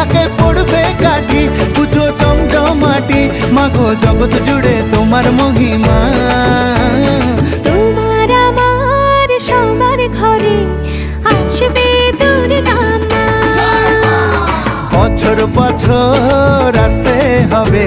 ঢাকে পড়বে কাঠি পুজো চমচমাটি মাগো জগৎ জুড়ে তোমার মহিমা। তোমার আমার সবার ঘরে আসবে বছর বছর আসতে হবে।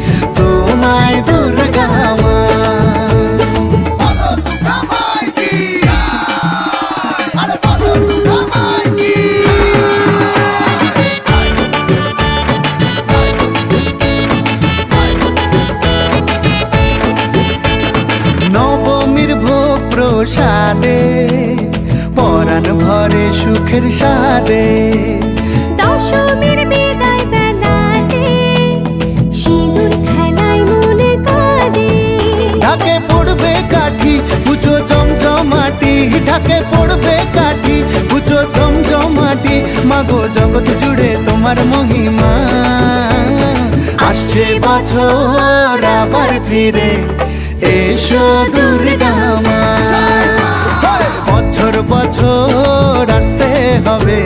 প্রসাদে পরাণ ভরে সুখের সাদে দশমীর বিদায় বেলাতে সিঁদুর খেলায় মনে কাঁদে। ঢাকে পড়বে কাঠি পুজো জমজমাটি। ঢাকে পড়বে কাঠি পুজো জমজমাটি। মাগো জগৎ জুড়ে তোমার মহিমা। আসছে বছর আবার ফিরে এসো দুর্গা বছর আসতে হবে।